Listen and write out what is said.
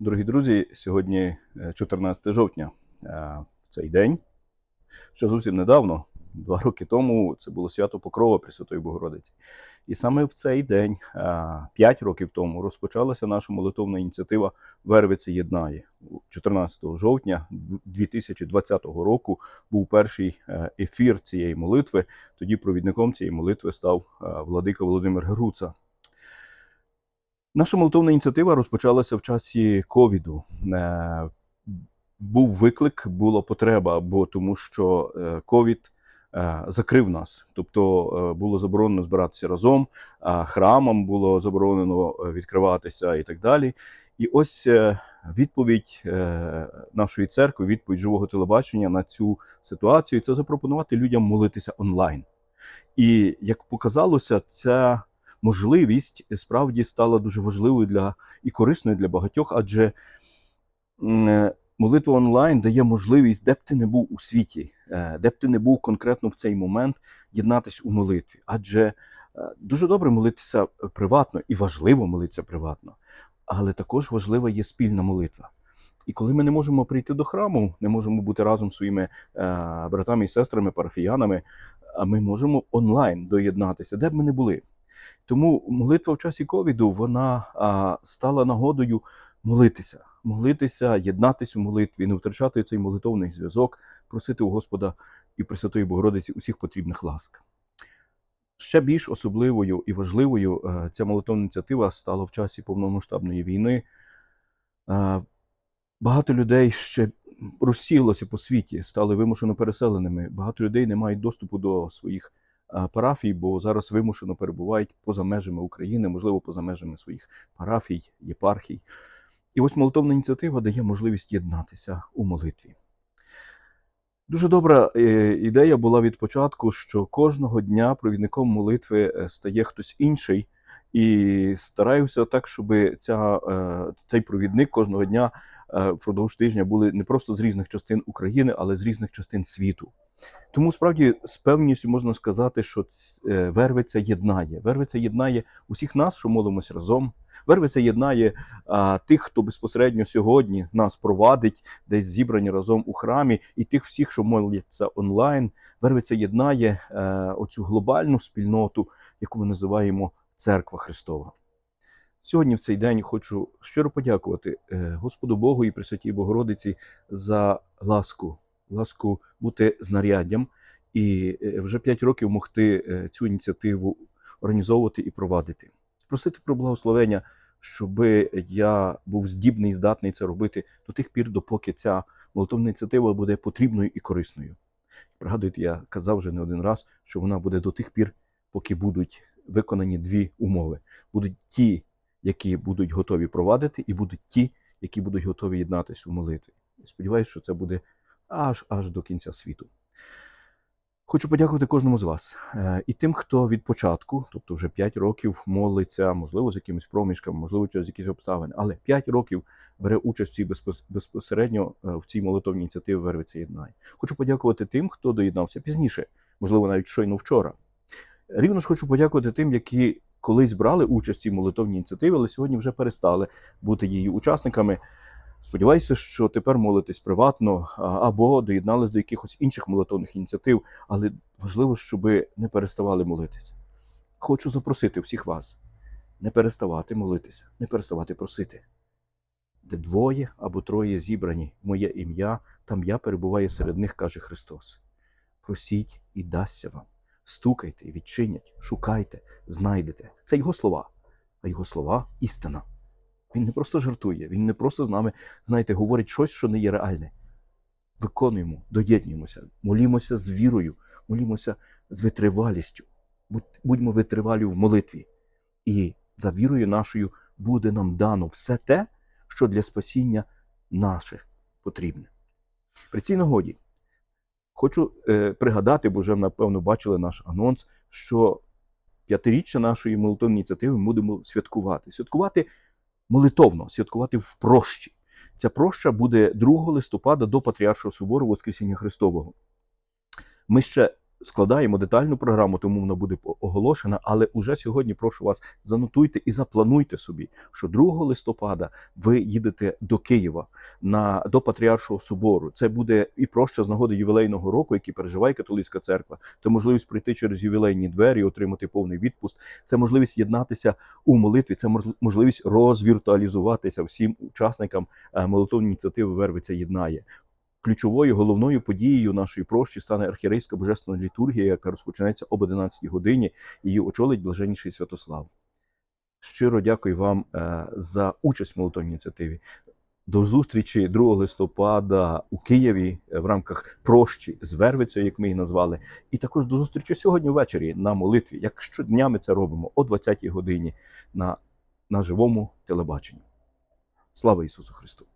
Дорогі друзі, сьогодні е, 14 жовтня. Е, В цей день, що зовсім недавно, два роки тому, це було свято Покрова Пресвятої Богородиці. І саме в цей день, е, п'ять років тому, розпочалася наша молитовна ініціатива Вервице єднає. 14 жовтня 2020 року був перший е, ефір цієї молитви. Тоді провідником цієї молитви став е, владика Володимир Геруца. Наша молитовна ініціатива розпочалася в часі ковіду. Е, Був виклик, була потреба, бо тому що е, ковід е, закрив нас. Тобто було заборонено збиратися разом, храмам було заборонено відкриватися і так далі. І ось відповідь нашої церкви, відповідь живого телебачення на цю ситуацію це запропонувати людям молитися онлайн. І як показалося, ця можливість справді стала дуже важливою для і корисною для багатьох, адже е, молитва онлайн дає можливість, де б ти не був у світі, е, де б ти не був конкретно в цей момент, єднатись у молитві. Адже е, дуже добре молитися приватно і важливо молитися приватно, але також важлива є спільна молитва. І коли ми не можемо прийти до храму, не можемо бути разом своїми братами і сестрами, парафіянами, а ми можемо онлайн доєднатися, де б ми не були. Тому молитва в часі ковіду вона а, стала нагодою молитися, молитися, єднатися у молитві, не втрачати цей молитовний зв'язок, просити у Господа і Пресвятої Богородиці усіх потрібних ласк. Ще більш особливою і важливою е, ця молитовна ініціатива стала в часі повномасштабної війни. Е, Багато людей ще розсілося по світі, стали вимушено переселеними. Багато людей не мають доступу до своїх парафій, бо зараз вимушено перебувають поза межами України, можливо, поза межами своїх парафій, єпархій. І ось молитовна ініціатива дає можливість єднатися у молитві. Дуже добра е, ідея була від початку, що кожного дня провідником молитви е, стає хтось інший, і стараюся так, щоб ця, е, цей провідник кожного дня е, впродовж тижня були не просто з різних частин України, але з різних частин світу. Тому справді з певністю можна сказати, що е, Вервиця єднає. Вервиця єднає усіх нас, що молимося разом. Вервиця єднає а, тих, хто безпосередньо сьогодні нас провадить, десь зібрані разом у храмі, і тих всіх, що моляться онлайн. Вервиця єднає е, оцю глобальну спільноту, яку ми називаємо Церква Христова. Сьогодні в цей день хочу щиро подякувати е, Господу Богу і Пресвятій Богородиці за ласку, ласку бути знаряддям і е, вже 5 років могти е, цю ініціативу організовувати і провадити. Просити про благословення, щоб я був здібний здатний це робити до тих пір, допоки ця молитовна ініціатива буде потрібною і корисною. Пригадуєте, я казав вже не один раз, що вона буде до тих пір, поки будуть виконані дві умови. Будуть ті, які будуть готові провадити, і будуть ті, які будуть готові єднатися у молитві. Сподіваюся, що це буде аж аж до кінця світу. Хочу подякувати кожному з вас Е, і тим, хто від початку, тобто вже 5 років, молиться, можливо, з якимись проміжками, можливо, через якісь обставини, але 5 років бере участь в цій безпосередньо е, в цій молитовній ініціативі Вервиця єднає. Хочу подякувати тим, хто доєднався пізніше, можливо, навіть щойно вчора. Рівно ж хочу подякувати тим, які колись брали участь в цій молитовній ініціативі, але сьогодні вже перестали бути її учасниками. Сподіваюся, що тепер молитесь приватно або доєднались до якихось інших молитовних ініціатив, але важливо, щоб не переставали молитися. Хочу запросити всіх вас не переставати молитися, не переставати просити. Де двоє або троє зібрані в моє ім'я, там я перебуваю серед них, каже Христос. Просіть і дасться вам. Стукайте відчинять, шукайте, знайдете. Це його слова, а його слова істина. Він не просто жартує, він не просто з нами, знаєте, говорить щось, що не є реальне. Виконуємо, доєднуємося, молімося з вірою, молімося з витривалістю. Будьмо витривалі в молитві. І за вірою нашою буде нам дано все те, що для спасіння наших потрібне. При цій нагоді хочу е, пригадати, бо вже напевно бачили наш анонс, що п'ятиріччя нашої молитовної ініціативи ми будемо святкувати. Святкувати молитовно, святкувати в прощі. Ця проща буде 2 листопада до Патріаршого собору Воскресіння Христового. Ми ще складаємо детальну програму, тому вона буде оголошена. Але уже сьогодні прошу вас занотуйте і заплануйте собі, що 2 листопада ви їдете до Києва на до Патріаршого собору. Це буде і проща з нагоди ювілейного року, який переживає католицька церква. Це можливість пройти через ювілейні двері, отримати повний відпуст. Це можливість єднатися у молитві. Це мож- можливість розвіртуалізуватися всім учасникам е, молитовної ініціативи Вервиця єднає. Ключовою головною подією нашої прощі стане архірейська божественна літургія, яка розпочинається об 11 годині. Її очолить блаженніший Святослав. Щиро дякую вам е, за участь в молитовній ініціативі. До зустрічі 2 листопада у Києві е, в рамках прощі з Вервицею, як ми її назвали. І також до зустрічі сьогодні ввечері на молитві, як щодня ми це робимо о 20-й годині на, на живому телебаченні. Слава Ісусу Христу!